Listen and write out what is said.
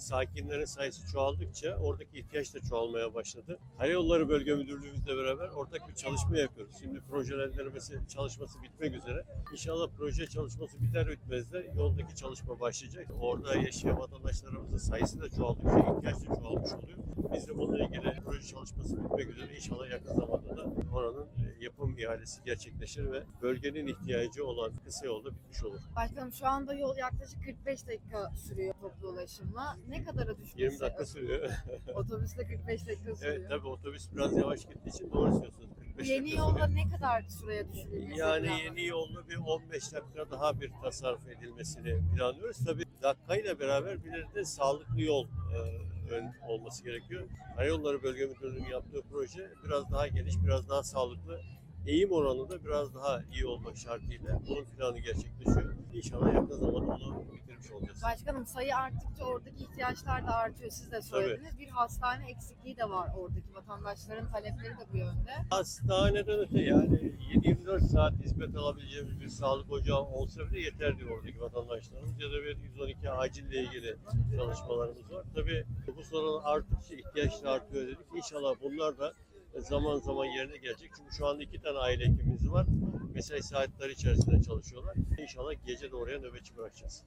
sakinlerin sayısı çoğaldıkça oradaki ihtiyaç da çoğalmaya başladı. Karayolları Bölge Müdürlüğümüzle beraber ortak bir çalışma yapıyoruz. Şimdi projelendirmesi çalışması bitmek üzere. İnşallah proje çalışması biter bitmez de yoldaki çalışma başlayacak. Orada yaşayan vatandaşlarımızın sayısı da çoğaldıkça ihtiyaç da çoğalmış oluyor. Biz de bununla ilgili proje çalışması bitmek üzere. İnşallah yakın zamanda da oranın e, yapım ihalesi gerçekleşir ve bölgenin ihtiyacı olan kısa yolda bitmiş olur. Başkanım şu anda yol yaklaşık 45 dakika sürüyor toplu ulaşımla. Ne kadara düşmesi? 20 dakika sürüyor. Otobüsle 45 dakika sürüyor. evet tabii otobüs biraz yavaş gittiği için doğru söylüyorsunuz. 45 Yeni dakika sürüyor. ne kadar süreye düşürülmesi? Yani yeni yolda bir 15 dakika daha bir tasarruf edilmesini planlıyoruz. Tabii dakikayla beraber bir de sağlıklı yol e, olması gerekiyor. Karayolları Bölge Müdürlüğü'nün yaptığı proje biraz daha geniş, biraz daha sağlıklı. Eğim oranı da biraz daha iyi olmak şartıyla bunun planı gerçekleşiyor. İnşallah yakın zamanda onu bitirmiş olacağız. Başkanım sayı arttıkça oradaki ihtiyaçlar da artıyor. Siz de söylediniz. Bir hastane eksikliği de var oradaki vatandaşların talepleri de bu yönde. Hastaneden öte yani 24 saat hizmet alabileceğimiz bir sağlık ocağı olsa bile yeter diyor oradaki vatandaşlarımız. Ya da bir 112 acille ilgili çalışmalarımız var. Tabii nüfus oranı arttıkça ihtiyaç da artıyor dedik. İnşallah bunlar da zaman zaman yerine gelecek. Çünkü şu anda iki tane aile hekimimiz var. Mesai saatleri içerisinde çalışıyorlar. İnşallah gece de oraya nöbetçi bırakacağız.